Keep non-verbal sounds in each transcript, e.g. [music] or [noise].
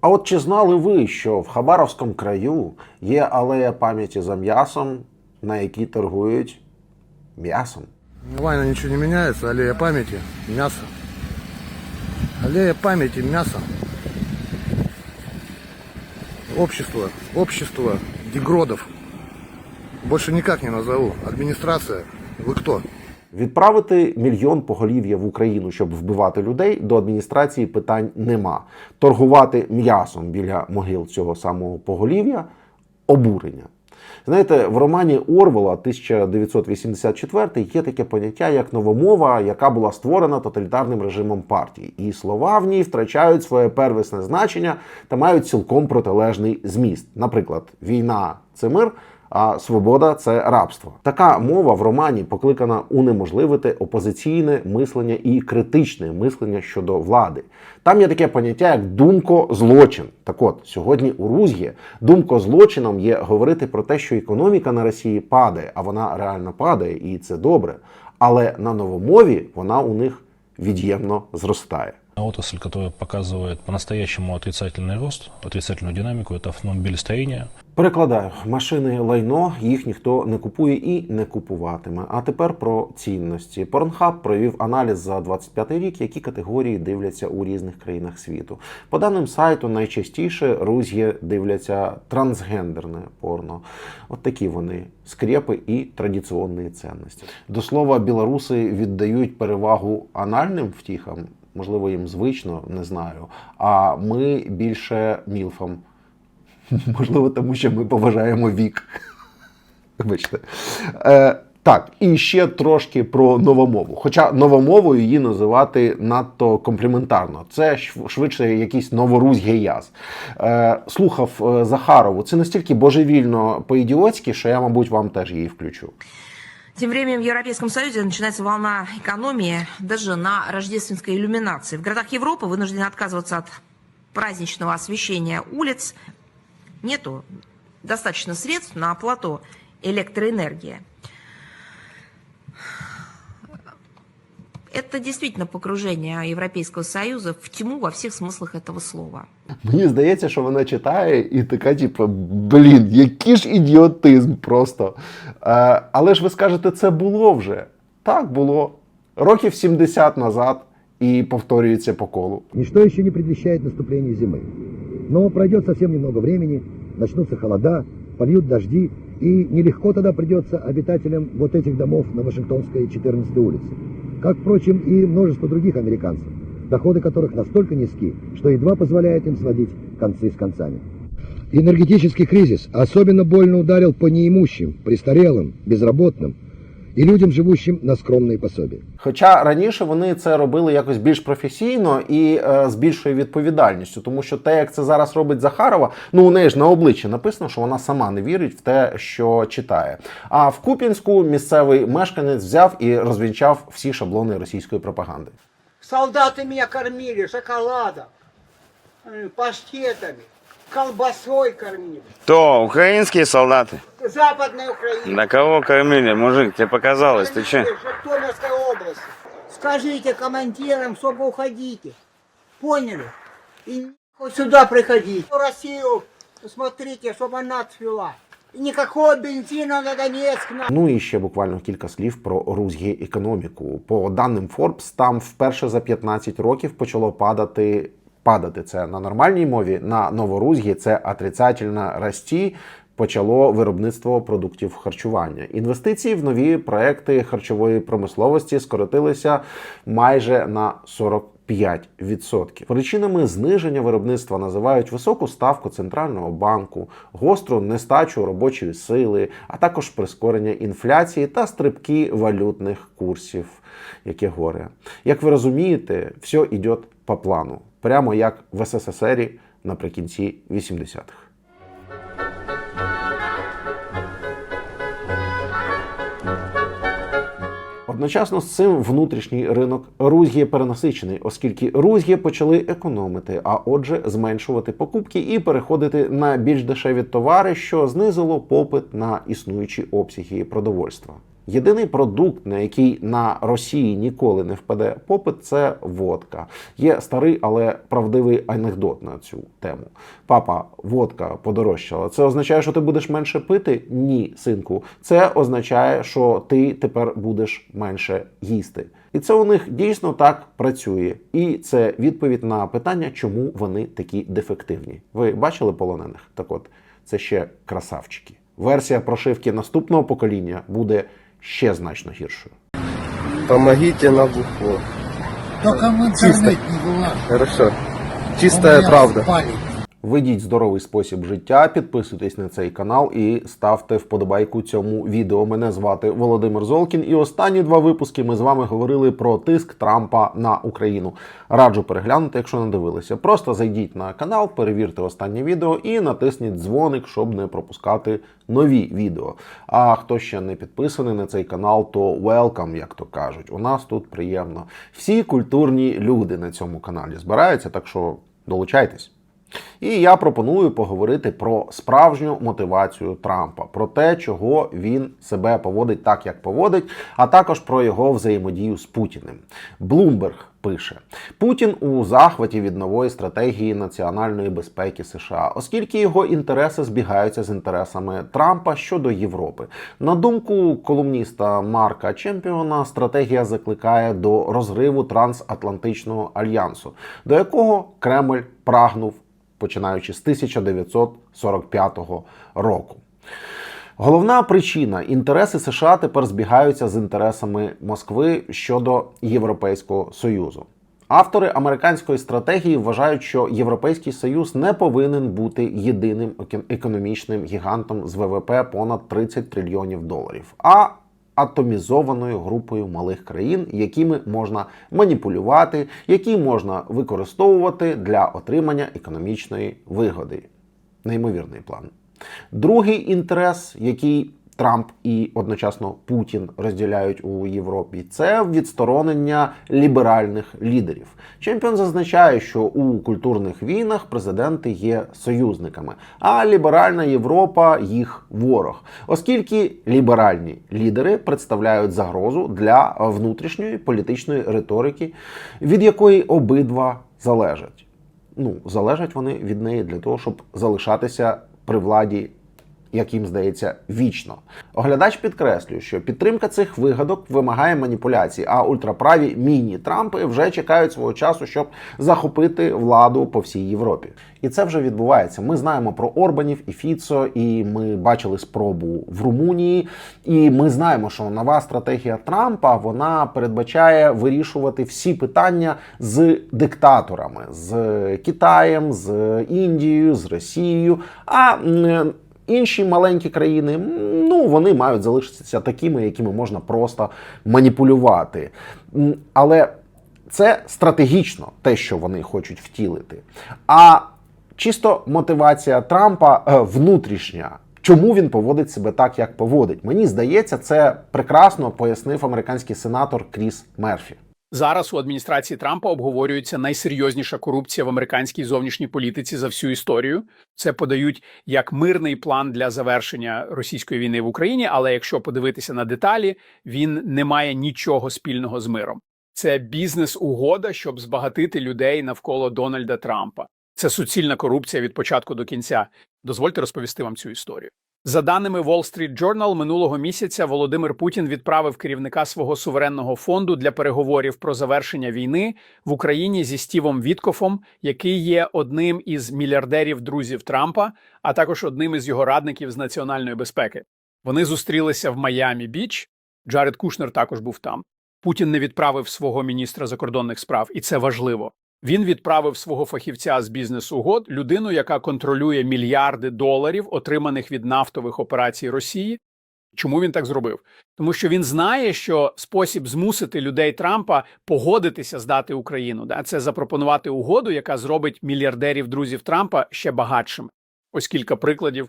А от чи знали ви, що в Хабаровському краю є алея пам'яті за м'ясом, на якій торгують м'ясом? Вайна ничего не меняется, аллея памяти, мясо. Аллея памяти, мясо. Общество, общество дегродов. Больше никак не назову. Администрация, вы кто? Відправити мільйон поголів'я в Україну, щоб вбивати людей, до адміністрації питань нема. Торгувати м'ясом біля могил цього самого поголів'я обурення. Знаєте, в романі Орвела 1984 є таке поняття як новомова, яка була створена тоталітарним режимом партії, і слова в ній втрачають своє первісне значення та мають цілком протилежний зміст. Наприклад, війна це мир, а свобода це рабство. Така мова в романі покликана унеможливити опозиційне мислення і критичне мислення щодо влади. Там є таке поняття як думко-злочин. Так от сьогодні у Рузгі думко-злочином є говорити про те, що економіка на Росії падає, а вона реально падає, і це добре. Але на новомові вона у них від'ємно зростає. Отрасль, которая показывает по-настоящему отрицательный рост, отрицательную динамику, это автомобилестроение. Перекладаю машини лайно, їх ніхто не купує і не купуватиме. А тепер про цінності. Pornhub провів аналіз за 25 рік, які категорії дивляться у різних країнах світу. По даним сайту, найчастіше руз'є дивляться трансгендерне порно. От такі вони скрепи і традиційні цінності. До слова, білоруси віддають перевагу анальним втіхам. Можливо, їм звично, не знаю. А ми більше мілфам. [laughs] Можливо, тому що ми поважаємо вік. [laughs] Вибачте. Е, так, і ще трошки про новомову. Хоча новомовою її називати надто компліментарно. Це швидше якийсь новорузький яз. Е, слухав е, Захарову. Це настільки божевільно по-ідіотськи, що я, мабуть, вам теж її включу. Тем временем в Европейском Союзе начинается волна экономии даже на рождественской иллюминации. В городах Европы вынуждены отказываться от праздничного освещения улиц. Нету достаточно средств на оплату электроэнергии. Это действительно погружение Европейского Союза в тьму во всех смыслах этого слова. Мені здається, що вона читає і така, типу, блін, який ж ідіотизм просто. Е, але ж ви скажете, це було вже. Так було. Років 70 назад і повторюється по колу. Ничто еще не предвещает наступление зимы. Но пройдет совсем немного времени, начнутся холода, польют дожди, и нелегко тогда придется обитателям вот этих домов на Вашингтонской 14 улице. Как, впрочем, и множество других американцев, доходы которых настолько низки, что едва позволяют им сводить концы с концами. Энергетический кризис особенно больно ударил по неимущим, престарелым, безработным и людям, живущим на скромные пособия. Хоча раніше вони це робили якось більш професійно і е, з більшою відповідальністю, тому що те, як це зараз робить Захарова, ну у неї ж на обличчі написано, що вона сама не вірить в те, що читає. А в Куп'янську місцевий мешканець взяв і розвінчав всі шаблони російської пропаганди. Солдаты меня кормили шоколадом, э, паштетами, колбасой кормили. То, украинские солдаты? Западная Украина. На кого кормили, мужик? Тебе показалось, ты че? Житомирской области. Скажите командирам, чтобы уходите. Поняли? И хоть сюда приходите. Россию смотрите, чтобы она цвела. И никакого бензина на Донецк. На... Ну і ще буквально кілька слів про рузьгі економіку. По даним Forbes, там вперше за 15 років почало падати. Падати це на нормальній мові, на новорузьгі це отрицательно расті. Почало виробництво продуктів харчування. Інвестиції в нові проекти харчової промисловості скоротилися майже на 45%. Причинами зниження виробництва називають високу ставку центрального банку, гостру нестачу робочої сили, а також прискорення інфляції та стрибки валютних курсів. Яке горе. Як ви розумієте, все йде по плану, прямо як в СССР наприкінці 80-х. Одночасно з цим внутрішній ринок Рузьє перенасичений, оскільки Рузьє почали економити, а отже, зменшувати покупки і переходити на більш дешеві товари, що знизило попит на існуючі обсяги продовольства. Єдиний продукт, на який на Росії ніколи не впаде попит, це водка. Є старий, але правдивий анекдот на цю тему. Папа, водка подорожчала. Це означає, що ти будеш менше пити? Ні, синку. Це означає, що ти тепер будеш менше їсти. І це у них дійсно так працює. І це відповідь на питання, чому вони такі дефективні. Ви бачили полонених? Так от, це ще красавчики. Версія прошивки наступного покоління буде ще значно гіршою. Помогите на бухло. Только в интернете не бывает. Хорошо. Чистая правда. Ведіть здоровий спосіб життя, підписуйтесь на цей канал і ставте вподобайку цьому відео. Мене звати Володимир Золкін. І останні два випуски ми з вами говорили про тиск Трампа на Україну. Раджу переглянути, якщо не дивилися. Просто зайдіть на канал, перевірте останнє відео і натисніть дзвоник, щоб не пропускати нові відео. А хто ще не підписаний на цей канал, то welcome, як то кажуть. У нас тут приємно. Всі культурні люди на цьому каналі збираються, так що долучайтесь. І я пропоную поговорити про справжню мотивацію Трампа, про те, чого він себе поводить так, як поводить, а також про його взаємодію з Путіним. Блумберг пише: Путін у захваті від нової стратегії національної безпеки США, оскільки його інтереси збігаються з інтересами Трампа щодо Європи. На думку колумніста Марка Чемпіона, стратегія закликає до розриву трансатлантичного альянсу, до якого Кремль прагнув починаючи з 1945 року. Головна причина інтереси США тепер збігаються з інтересами Москви щодо Європейського союзу. Автори американської стратегії вважають, що Європейський Союз не повинен бути єдиним еко- економічним гігантом з ВВП понад 30 трильйонів доларів, а атомізованою групою малих країн, якими можна маніпулювати, які можна використовувати для отримання економічної вигоди. Неймовірний план. Другий інтерес, який Трамп і одночасно Путін розділяють у Європі, це відсторонення ліберальних лідерів. Чемпіон зазначає, що у культурних війнах президенти є союзниками, а ліберальна Європа їх ворог, оскільки ліберальні лідери представляють загрозу для внутрішньої політичної риторики, від якої обидва залежать. Ну, залежать вони від неї для того, щоб залишатися при владі як їм здається, вічно. Оглядач підкреслює, що підтримка цих вигадок вимагає маніпуляцій, а ультраправі міні-Трампи вже чекають свого часу, щоб захопити владу по всій Європі. І це вже відбувається. Ми знаємо про Орбанів і Фіцо, і ми бачили спробу в Румунії. І ми знаємо, що нова стратегія Трампа вона передбачає вирішувати всі питання з диктаторами, з Китаєм, з Індією, з Росією. А Інші маленькі країни, ну вони мають залишитися такими, якими можна просто маніпулювати. Але це стратегічно те, що вони хочуть втілити. А чисто мотивація Трампа е, внутрішня. Чому він поводить себе так, як поводить? Мені здається, це прекрасно пояснив американський сенатор Кріс Мерфі. Зараз у адміністрації Трампа обговорюється найсерйозніша корупція в американській зовнішній політиці за всю історію. Це подають як мирний план для завершення російської війни в Україні. Але якщо подивитися на деталі, він не має нічого спільного з миром. Це бізнес-угода, щоб збагатити людей навколо Дональда Трампа. Це суцільна корупція від початку до кінця. Дозвольте розповісти вам цю історію. За даними Wall Street Journal, минулого місяця Володимир Путін відправив керівника свого суверенного фонду для переговорів про завершення війни в Україні зі Стівом Віткофом, який є одним із мільярдерів друзів Трампа, а також одним із його радників з національної безпеки. Вони зустрілися в Майамі Біч. Джаред Кушнер також був там. Путін не відправив свого міністра закордонних справ, і це важливо. Він відправив свого фахівця з бізнес-угод, людину, яка контролює мільярди доларів, отриманих від нафтових операцій Росії. Чому він так зробив? Тому що він знає, що спосіб змусити людей Трампа погодитися здати Україну, да, це запропонувати угоду, яка зробить мільярдерів друзів Трампа ще багатшими. Ось кілька прикладів.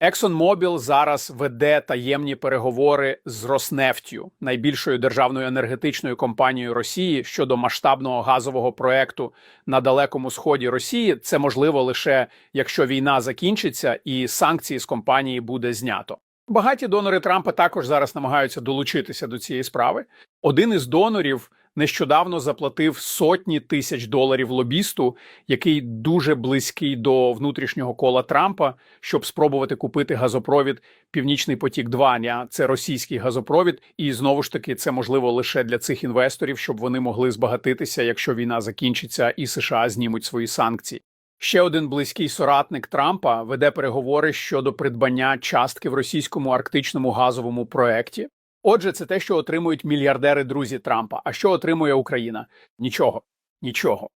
ExxonMobil зараз веде таємні переговори з Роснефтю, найбільшою державною енергетичною компанією Росії щодо масштабного газового проекту на далекому сході Росії. Це можливо лише якщо війна закінчиться і санкції з компанії буде знято. Багаті донори Трампа також зараз намагаються долучитися до цієї справи. Один із донорів нещодавно заплатив сотні тисяч доларів лобісту, який дуже близький до внутрішнього кола Трампа, щоб спробувати купити газопровід Північний потік 2 а Це російський газопровід, і знову ж таки це можливо лише для цих інвесторів, щоб вони могли збагатитися, якщо війна закінчиться і США знімуть свої санкції. Ще один близький соратник Трампа веде переговори щодо придбання частки в російському арктичному газовому проекті. Отже, це те, що отримують мільярдери друзі Трампа. А що отримує Україна? Нічого, нічого.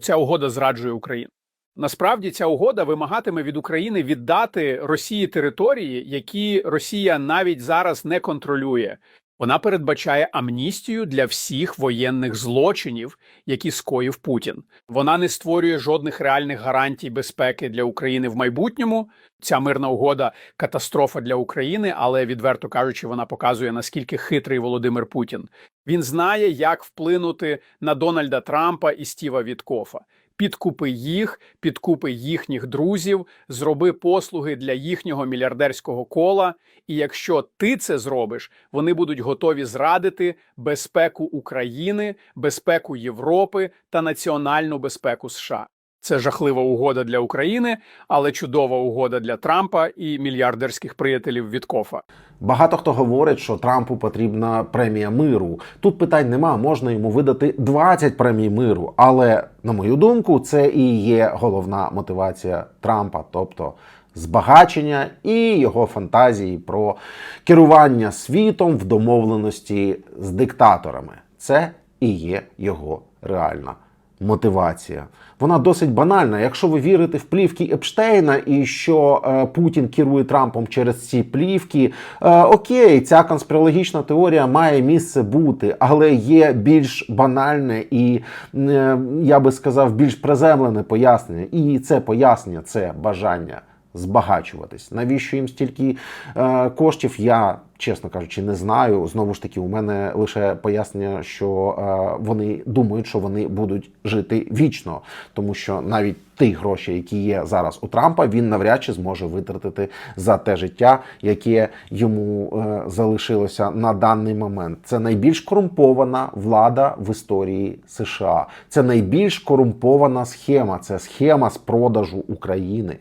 Ця угода зраджує Україну. Насправді ця угода вимагатиме від України віддати Росії території, які Росія навіть зараз не контролює. Вона передбачає амністію для всіх воєнних злочинів, які скоїв Путін. Вона не створює жодних реальних гарантій безпеки для України в майбутньому. Ця мирна угода катастрофа для України, але відверто кажучи, вона показує наскільки хитрий Володимир Путін. Він знає, як вплинути на Дональда Трампа і Стіва Віткофа. Підкупи їх, підкупи їхніх друзів, зроби послуги для їхнього мільярдерського кола. І якщо ти це зробиш, вони будуть готові зрадити безпеку України, безпеку Європи та національну безпеку США. Це жахлива угода для України, але чудова угода для Трампа і мільярдерських приятелів Віткофа. Багато хто говорить, що Трампу потрібна премія миру. Тут питань нема, можна йому видати 20 премій миру. Але на мою думку, це і є головна мотивація Трампа, тобто збагачення і його фантазії про керування світом в домовленості з диктаторами. Це і є його реальна мотивація. Вона досить банальна. Якщо ви вірите в плівки Епштейна і що е, Путін керує Трампом через ці плівки, е, окей, ця конспірологічна теорія має місце бути, але є більш банальне і е, я би сказав більш приземлене пояснення. І це пояснення це бажання збагачуватись. Навіщо їм стільки е, коштів? Я, чесно кажучи, не знаю. Знову ж таки, у мене лише пояснення, що е, вони думають, що вони будуть жити вічно, тому що навіть ті гроші, які є зараз у Трампа, він навряд чи зможе витратити за те життя, яке йому е, залишилося на даний момент. Це найбільш корумпована влада в історії США. Це найбільш корумпована схема. Це схема з продажу України.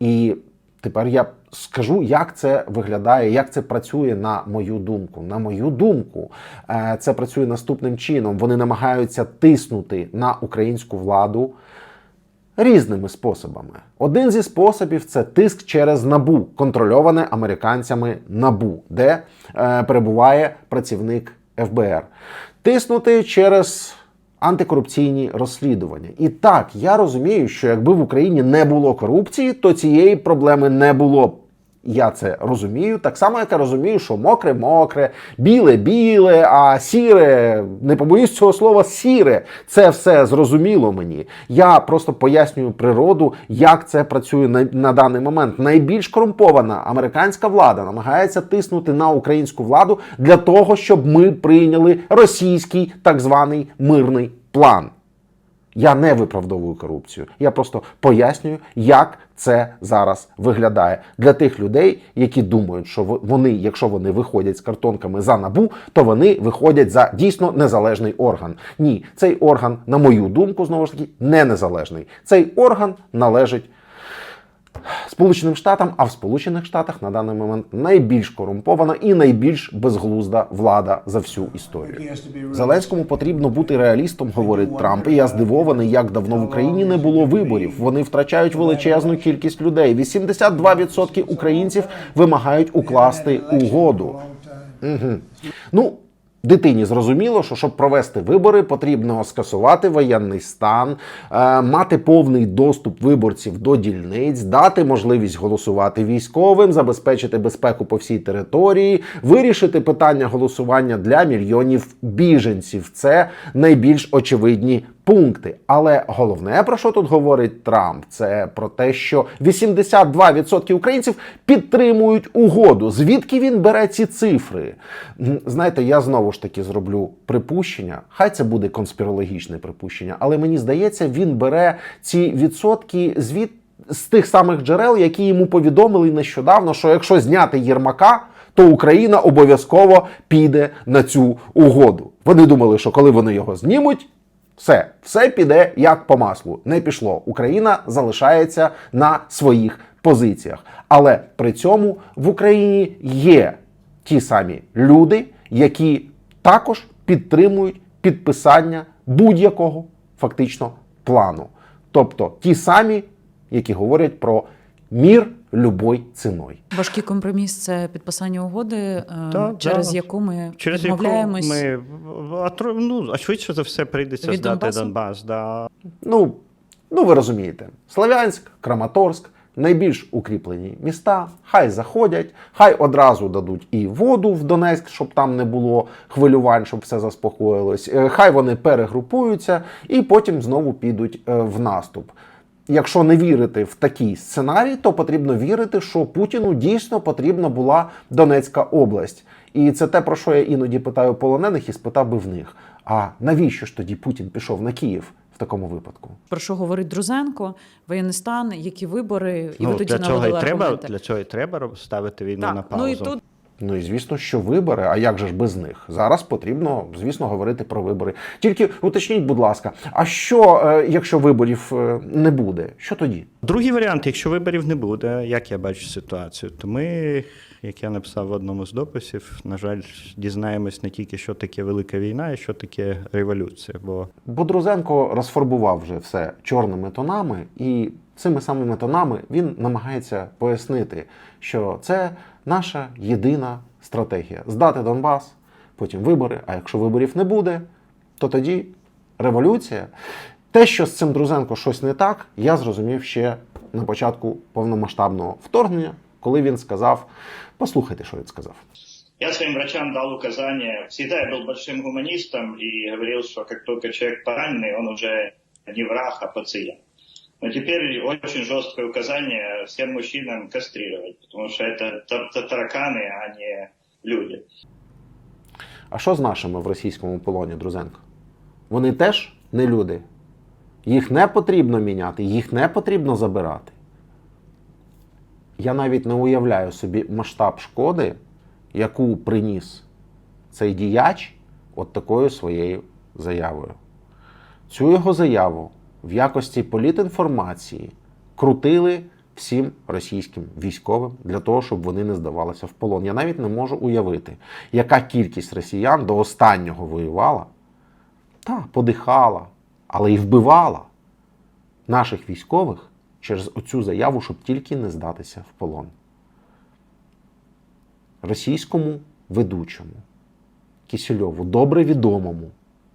І тепер я скажу, як це виглядає, як це працює на мою думку. На мою думку, е, це працює наступним чином. Вони намагаються тиснути на українську владу різними способами. Один зі способів це тиск через набу, контрольоване американцями набу, де е, перебуває працівник ФБР. Тиснути через антикорупційні розслідування. І так, я розумію, що якби в Україні не було корупції, то цієї проблеми не було б. Я це розумію, так само, як я розумію, що мокре мокре, біле біле, а сіре, не побоюсь цього слова, сіре. Це все зрозуміло мені. Я просто пояснюю природу, як це працює на, на даний момент. Найбільш корумпована американська влада намагається тиснути на українську владу для того, щоб ми прийняли російський так званий мирний план. Я не виправдовую корупцію. Я просто пояснюю, як це зараз виглядає для тих людей, які думають, що вони, якщо вони виходять з картонками за набу, то вони виходять за дійсно незалежний орган. Ні, цей орган, на мою думку, знову ж таки, не незалежний. Цей орган належить. Сполученим Штатам, а в Сполучених Штатах на даний момент найбільш корумпована і найбільш безглузда влада за всю історію. Зеленському потрібно бути реалістом, говорить Трамп. І я здивований, як давно в Україні не було виборів. Вони втрачають величезну кількість людей. 82% українців вимагають укласти угоду. Угу. Ну, Дитині зрозуміло, що щоб провести вибори, потрібно скасувати воєнний стан, е, мати повний доступ виборців до дільниць, дати можливість голосувати військовим, забезпечити безпеку по всій території, вирішити питання голосування для мільйонів біженців. Це найбільш очевидні пункти. Але головне, про що тут говорить Трамп, це про те, що 82% українців підтримують угоду. Звідки він бере ці цифри? Знаєте, я знову ж таки зроблю припущення. Хай це буде конспірологічне припущення, але мені здається, він бере ці відсотки звід. з тих самих джерел, які йому повідомили нещодавно, що якщо зняти Єрмака, то Україна обов'язково піде на цю угоду. Вони думали, що коли вони його знімуть, все, все піде як по маслу. Не пішло. Україна залишається на своїх позиціях. Але при цьому в Україні є ті самі люди, які також підтримують підписання будь-якого фактично плану. Тобто ті самі, які говорять про мір любой ціною. Важкий компроміс це підписання угоди, е, Так, через да. яку ми Через яку ми а, ну, а швидше за все прийдеться Від здати Донбасу? Донбас. Да. Ну, ну ви розумієте, Слов'янськ, Краматорськ найбільш укріплені міста. Хай заходять, хай одразу дадуть і воду в Донецьк, щоб там не було хвилювань, щоб все заспокоїлось. Е, Хай вони перегрупуються і потім знову підуть е, в наступ. Якщо не вірити в такий сценарій, то потрібно вірити, що Путіну дійсно потрібна була Донецька область. І це те, про що я іноді питаю полонених і спитав би в них: а навіщо ж тоді Путін пішов на Київ в такому випадку? Про що говорить Друзенко, воєнний стан, які вибори, і ви ну, тоді для, цього і треба, для цього і треба ставити війну на Так, паузу. ну і тут Ну і звісно, що вибори. А як же ж без них? Зараз потрібно, звісно, говорити про вибори. Тільки уточніть, будь ласка, а що, е, якщо виборів е, не буде? Що тоді? Другий варіант, якщо виборів не буде, як я бачу ситуацію, то ми, як я написав в одному з дописів, на жаль, дізнаємось не тільки, що таке велика війна, і що таке революція. Бо Бодрузенко розфарбував вже все чорними тонами, і цими самими тонами він намагається пояснити, що це наша єдина стратегія здати Донбас, потім вибори. А якщо виборів не буде, то тоді революція. Те, що з цим Друзенко щось не так, я зрозумів ще на початку повномасштабного вторгнення, коли він сказав: послухайте, що він сказав. Я своим врачам дал указание, всегда я был большим гуманистом и говорил, что как только человек пораненный, он уже не враг, а пациент. Но теперь очень жесткое указание всем мужчинам кастрировать, потому что это тар- тар- тараканы, а не люди. А що з нашими в російському полоні, Друзенко? Вони теж не люди. Їх не потрібно міняти, їх не потрібно забирати. Я навіть не уявляю собі масштаб шкоди, яку приніс цей діяч от такою своєю заявою. Цю його заяву в якості політінформації крутили всім російським військовим для того, щоб вони не здавалися в полон. Я навіть не можу уявити, яка кількість росіян до останнього воювала, та подихала, але й вбивала наших військових через оцю заяву, щоб тільки не здатися в полон. Російському ведучому Кісельову, добре відомому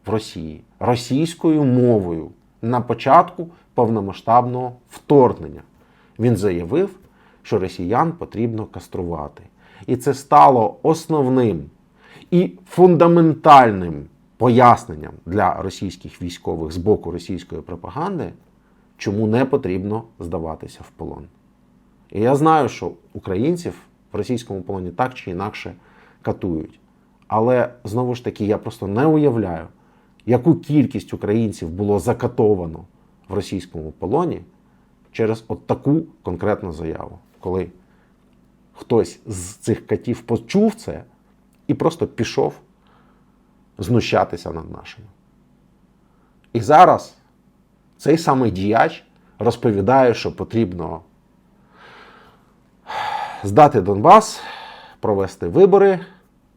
в Росії, російською мовою на початку повномасштабного вторгнення. Він заявив, що росіян потрібно каструвати. І це стало основним і фундаментальним поясненням для російських військових з боку російської пропаганди, чому не потрібно здаватися в полон. І я знаю, що українців в російському полоні так чи інакше катують. Але знову ж таки, я просто не уявляю, яку кількість українців було закатовано в російському полоні через от таку конкретну заяву, коли хтось з цих катів почув це і просто пішов знущатися над нашими. І зараз цей самий діяч розповідає, що потрібно здати Донбас, провести вибори,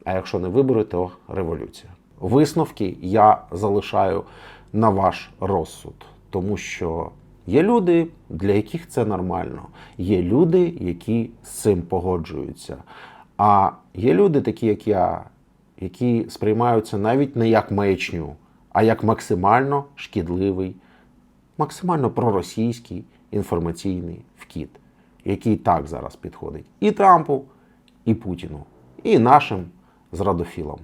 а якщо не вибори, то революція. Висновки я залишаю на ваш розсуд, тому що є люди, для яких це нормально, є люди, які з цим погоджуються. А є люди, такі як я, які сприймаються навіть не як маячню, а як максимально шкідливий, максимально проросійський інформаційний вкіт, який так зараз підходить і Трампу, і Путіну, і нашим зрадофілам.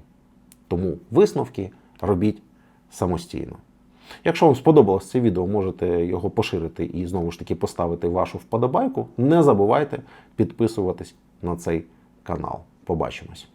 Тому висновки робіть самостійно. Якщо вам сподобалось це відео, можете його поширити і знову ж таки поставити вашу вподобайку. Не забувайте підписуватись на цей канал. Побачимось!